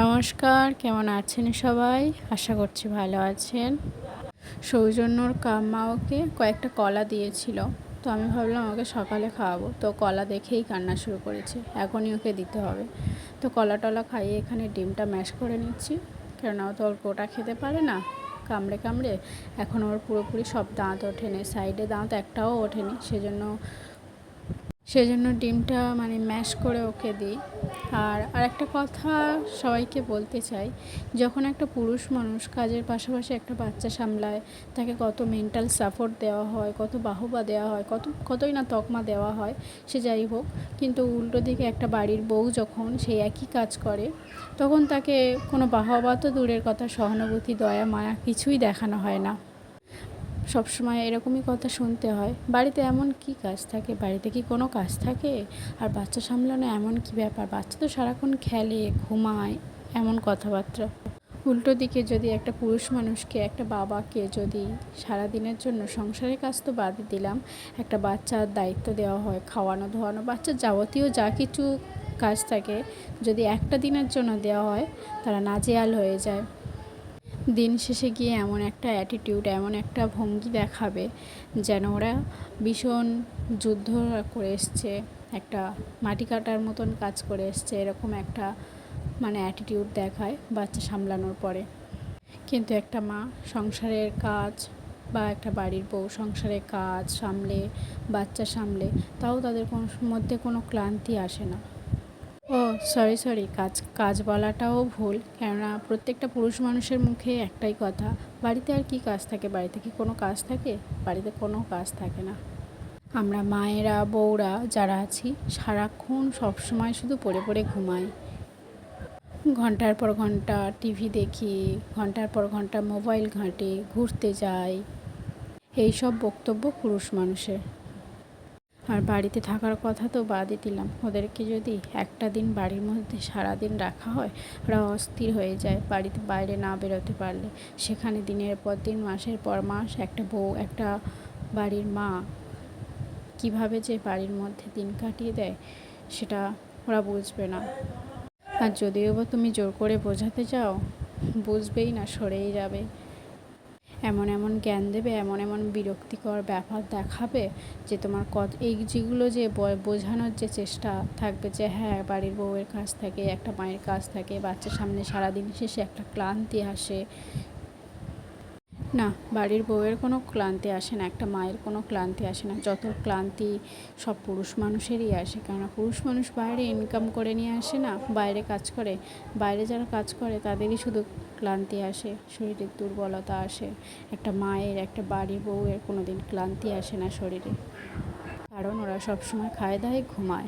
নমস্কার, কেমন আছেন সবাই? আশা করছি ভালো আছেন। সৌজন্যর কাম্মা ওকে কয়েকটা কলা দিয়েছিল। তো আমি ভাবলাম ওকে সকালে খাওয়াবো। তো কলা দেখেই কান্না শুরু করেছে। এখনই ওকে দিতে হবে। তো কলা টলা খাইয়ে এখানে ডিমটা ম্যাশ করে নিচ্ছি। কেননা ও তো ওর গোটা খেতে পারে না। কামড়ে কামড়ে এখন ওর পুরোপুরি সব দাঁত ওঠেনি। সাইডে দাঁত একটাও ওঠেনি। সেজন্য সেজন্য ডিমটা মানে ম্যাশ করে ওকে দিই। আর আরেকটা কথা সবাইকে বলতে চাই, যখন একটা পুরুষ মানুষ কাজের পাশাপাশি একটা বাচ্চা সামলায়, তাকে কত মেন্টাল সাপোর্ট দেওয়া হয়, কত বাহবা দেওয়া হয়, কত, কতই না তকমা দেওয়া হয়, সে যাই হোক, কিন্তু উল্টো দিকে একটা বাড়ির বউ যখন সেই একই কাজ করে, তখন তাকে কোনো বাহবা তো দূরের কথা, সহানুভূতি, দয়া, মায়া কিছুই দেখানো হয় না। সবসময় এরকমই কথা শুনতে হয়। বাড়িতে এমন কি কাজ থাকে? বাড়িতে কি কোনো কাজ থাকে? আর বাচ্চা সামলানো এমন কি ব্যাপার? বাচ্চা তো সারাক্ষণ খেলে, ঘুমায়, এমন কথাবার্তা। উল্টো দিকে যদি একটা পুরুষ মানুষকে, একটা বাবাকে যদি সারা দিনের জন্য সংসারের কাজ তো বাদই দিলাম, একটা বাচ্চার দায়িত্ব দেওয়া হয়, খাওয়ানো, ধোয়ানো বাচ্চার যাবতীয় যা কিছু কাজ থাকে যদি একটা দিনের জন্য দেওয়া হয়, তারা নাজেয়াল হয়ে যায়। দিন শেষে গিয়ে এমন একটা অ্যাটিটিউড এমন একটা ভঙ্গি দেখাবে যেন ওরা ভীষণ যুদ্ধ করে এসছে, একটা মাটি কাটার মতন কাজ করে এসছে, এরকম একটা মানে অ্যাটিটিউড দেখায় বাচ্চা সামলানোর পরে। কিন্তু একটা মা সংসারের কাজ বা একটা বাড়ির বউ সংসারের কাজ সামলে, বাচ্চা সামলে, তাও তাদের কোনো মধ্যে কোনো ক্লান্তি আসে না। ও সরি সরি কাজ কাজ বলাটাও ভুল। কেননা প্রত্যেকটা পুরুষ মানুষের মুখে একটাই কথা, বাড়িতে আর কি কাজ থাকে? বাড়িতে কি কোনো কাজ থাকে? বাড়িতে কোনো কাজ থাকে না। আমরা মায়েরা, বউরা যারা আছি, সারাক্ষণ সবসময় শুধু পড়ে পড়ে ঘুমাই। ঘণ্টার পর ঘণ্টা টিভি দেখি, ঘণ্টার পর ঘণ্টা মোবাইল ঘাঁটি, ঘুরতে যাই। এইসব বক্তব্য পুরুষ মানুষের। আর বাড়িতে থাকার কথা তো বাদই দিলাম। ওদেরকে যদি একটা দিন বাড়ির মধ্যে সারা দিন রাখা হয়, ওরা অস্থির হয়ে যায় বাড়িতে বাইরে না বেরোতে পারলে। সেখানে দিনের পর দিন, মাসের পর মাস একটা বউ, একটা বাড়ির মা কীভাবে যে বাড়ির মধ্যে দিন কাটিয়ে দেয়, সেটা ওরা বুঝবে না। আর যদিও বা তুমি জোর করে বোঝাতে চাও, বুঝবেই না, সরেই যাবে। এমন এমন জ্ঞান দেবে, এমন এমন বিরক্তিকর ব্যাপার দেখাবে যে তোমার কত এই যেগুলো যে বোঝানোর যে চেষ্টা থাকবে যে হ্যাঁ বাড়ির বউয়ের কাজ থাকে, একটা মায়ের কাজ থাকে, বাচ্চার সামনে সারাদিন শেষে একটা ক্লান্তি আসে না, বাড়ির বউয়ের কোনো ক্লান্তি আসে না, একটা মায়ের কোনো ক্লান্তি আসে না। যত ক্লান্তি সব পুরুষ মানুষেরই আসে, কেননা পুরুষ মানুষ বাইরে ইনকাম করে নিয়ে আসে না, বাইরে কাজ করে। বাইরে যারা কাজ করে, তাদেরই শুধু ক্লান্তি আসে, শরীরের দুর্বলতা আসে। একটা মায়ের, একটা বাড়ির বউয়ের কোনো দিন ক্লান্তি আসে না শরীরে। কারণ ওরা সবসময় খায় দায় ঘুমায়।